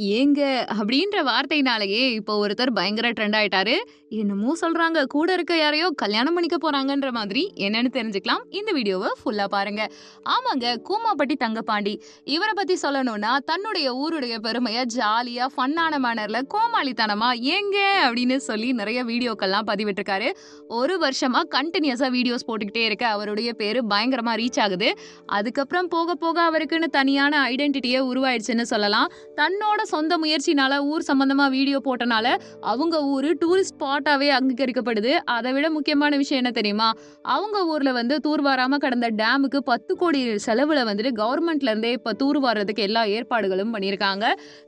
ஏங்க? அப்படின்ற வார்த்தையினாலேயே இப்போ ஒருத்தர் பயங்கர ட்ரெண்ட் ஆயிட்டாரு. என்னமோ சொல்றாங்க கூட இருக்க யாரையோ கல்யாணம் பண்ணிக்க போறாங்கன்ற மாதிரி. என்னன்னு தெரிஞ்சுக்கலாம். இந்த வீடியோவை ஃபுல்லா பாருங்க. ஆமாங்க கூமாப்பட்டி தங்கப்பாண்டி. இவரை பத்தி சொல்லணும்னா தன்னுடைய ஊருடைய பெருமையை ஜாலியா ஃபன்னான மேனர்ல கோமாளித்தனமா ஏங்க? அப்படின்னு சொல்லி நிறைய வீடியோக்கள்லாம் பதிவிட்டிருக்காரு. ஒரு வருஷமா கண்டினியூஸா வீடியோஸ் போட்டுக்கிட்டே இருக்க அவருடைய பேரு பயங்கரமா ரீச் ஆகுது. அதுக்கப்புறம் போக போக அவருக்குன்னு தனியான ஐடென்டிட்டியே உருவாயிடுச்சுன்னு சொல்லலாம். தன்னோட சொந்த முயற்சினால ஊர் சம்பந்தமா வீடியோ போட்டனால அவங்க ஊரு டூரிஸ்ட் ஸ்பாட்டாவே அங்கீகரிக்கப்படுது. அதை விட முக்கியமான விஷயம் என்ன தெரியுமா? அவங்க ஊர்ல வந்து தூர்வாராம கடந்த டேமுக்கு பத்து கோடி செலவுல வந்துட்டு கவர்மெண்ட்ல இருந்தே இப்ப தூர்வாரதுக்கு எல்லா ஏற்பாடுகளும் பண்ணியிருக்காங்க.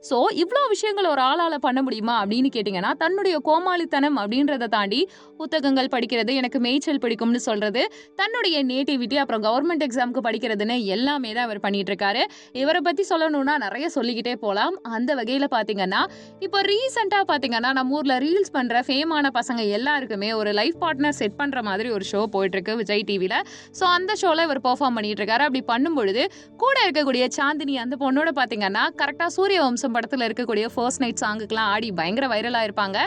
ஸோ இவ்வளோ விஷயங்கள் ஒரு ஆளால பண்ண முடியுமா அப்படின்னு கேட்டிங்கன்னா தன்னுடைய கோமாளித்தனம் அப்படின்றத தாண்டி புத்தகங்கள் படிக்கிறது எனக்கு மேய்ச்சல் பிடிக்கும்னு சொல்றது தன்னுடைய நேட்டிவிட்டி அப்புறம் கவர்மெண்ட் எக்ஸாமுக்கு படிக்கிறதுன்னு எல்லாமே தான் அவர் பண்ணிட்டு இருக்காரு. இவரை பத்தி சொல்லணும்னா நிறைய சொல்லிக்கிட்டே போகலாம் அந்த வகையில் பார்த்தீங்கன்னா இப்போ ரீசெண்டாக பார்த்தீங்கன்னா நம்ம ஊரில் ரீல்ஸ் பண்ணுற ஃபேமான பசங்க எல்லாருக்குமே ஒரு லைஃப் பார்ட்னர் செட் பண்ணுற மாதிரி ஒரு ஷோ போயிட்டுருக்கு விஜய் டிவியில் ஸோ அந்த ஷோவில் இவர் பெர்ஃபார்ம் பண்ணிட்டு இருக்காரு அப்படி பண்ணும்பொழுது கூட இருக்கக்கூடிய சாந்தினி அந்த பொண்ணோட பார்த்தீங்கன்னா கரெக்டாக சூரிய வம்சம் படத்தில் இருக்கக்கூடிய ஃபர்ஸ்ட் நைட் சாங்குக்கெலாம் ஆடி பயங்கர வைரலாக இருப்பாங்க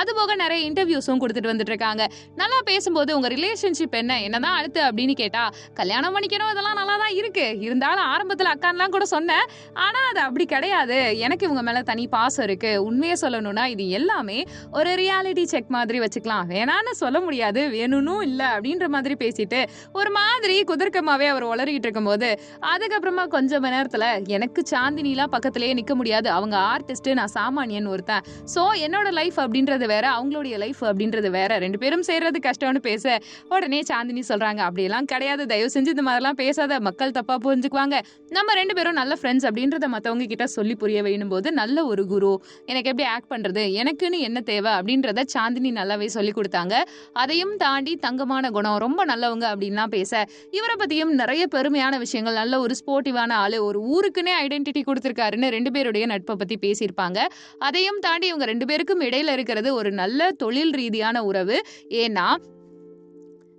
அதுபோக நிறைய இன்டர்வியூஸும் கொடுத்துட்டு வந்துட்டு இருக்காங்க நல்லா பேசும்போது உங்கள் ரிலேஷன்ஷிப் என்ன? என்னதான் அடுத்து அப்படின்னு கேட்டால் கல்யாணம் பண்ணிக்கணும். இதெல்லாம் நல்லா தான் இருக்கு. இருந்தாலும் ஆரம்பத்தில் அக்கான்லாம் கூட சொன்னேன். ஆனால் அது அப்படி கிடையாது. எனக்கு இவங்க மேலே தனி பாசம் இருக்கு. உண்மையை சொல்லணும்னா இது எல்லாமே ஒரு ரியாலிட்டி செக் மாதிரி வச்சுக்கலாம். வேணான்னு சொல்ல முடியாது. வேணும்னு இல்லை அப்படின்ற மாதிரி பேசிட்டு ஒரு மாதிரி குதர்க்கமாவே அவர் உளறிட்டு இருக்கும்போது அதுக்கப்புறமா கொஞ்சம் மணி நேரத்தில் எனக்கு சாந்தினிலாம் பக்கத்துலேயே நிற்க முடியாது. அவங்க ஆர்டிஸ்ட் நான் சாமானியன் ஒருத்தன். ஸோ என்னோட லைஃப் அப்படின்றது வேற அவங்களுடைய லைஃப் அப்படின்றது வேற. ரெண்டு பேரும் சேர்றது கஷ்டம்னு பேச உடனே சாந்தினி சொல்றாங்க அப்படியெல்லாம் கிடையாது. தயவு செஞ்சு இந்த மாதிரிலாம் பேசாத. மக்கள் தப்பா புரிஞ்சுக்குவாங்க. நம்ம ரெண்டு பேரும் நல்ல ஃப்ரெண்ட்ஸ் அப்படின்றத மற்றவங்க கிட்ட சொல்லி புரிய வேணும் போது நல்ல ஒரு குரு எனக்கு எப்படி ஆக்ட் பண்ணுறது எனக்குன்னு என்ன தேவை அப்படின்றத சாந்தினி நல்லாவே சொல்லி கொடுத்தாங்க. அதையும் தாண்டி தங்கமான குணம் ரொம்ப நல்லவங்க அப்படின்லாம் பேச இவரை பற்றியும் நிறைய பெருமையான விஷயங்கள் நல்ல ஒரு ஸ்போர்ட்டிவான ஆளு ஒரு ஊருக்குன்னே ஐடென்டிட்டி கொடுத்துருக்காருன்னு ரெண்டு பேருடைய நட்பை பற்றி பேசியிருப்பாங்க. அதையும் தாண்டி இவங்க ரெண்டு பேருக்கும் இடையில இருக்கிறது ஒரு நல்ல தொழில் ரீதியான உறவு. ஏன்னா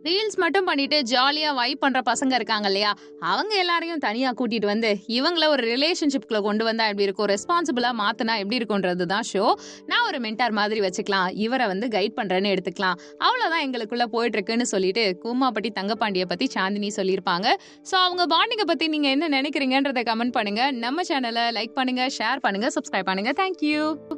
ரீல்ஸ் மட்டும் பண்ணிட்டு ஜாலியாக வைப் பண்ணுற பசங்க இருக்காங்க இல்லையா? அவங்க எல்லாரையும் தனியாக கூட்டிட்டு வந்து இவங்கள ஒரு ரிலேஷன்ஷிப்ல கொண்டு வந்தா எப்படி இருக்கும்? ரெஸ்பான்சிபிளாக மாற்றினா எப்படி இருக்கும்ன்றது தான் ஷோ நான் ஒரு மென்டார் மாதிரி வச்சுக்கலாம். இவரை வந்து கைட் பண்ணுறேன்னு எடுத்துக்கலாம். அவ்வளவுதான் எங்களுக்குள்ள போயிட்டு இருக்குன்னு சொல்லிட்டு கூமாப்பட்டி தங்கப்பாண்டியை பற்றி சாந்தினி சொல்லியிருப்பாங்க. ஸோ அவங்க பாண்டிங்கை பற்றி நீங்கள் என்ன நினைக்கிறீங்கன்றதை கமெண்ட் பண்ணுங்க. நம்ம சேனலை லைக் பண்ணுங்க ஷேர் பண்ணுங்க சப்ஸ்கிரைப் பண்ணுங்க. தேங்க்யூ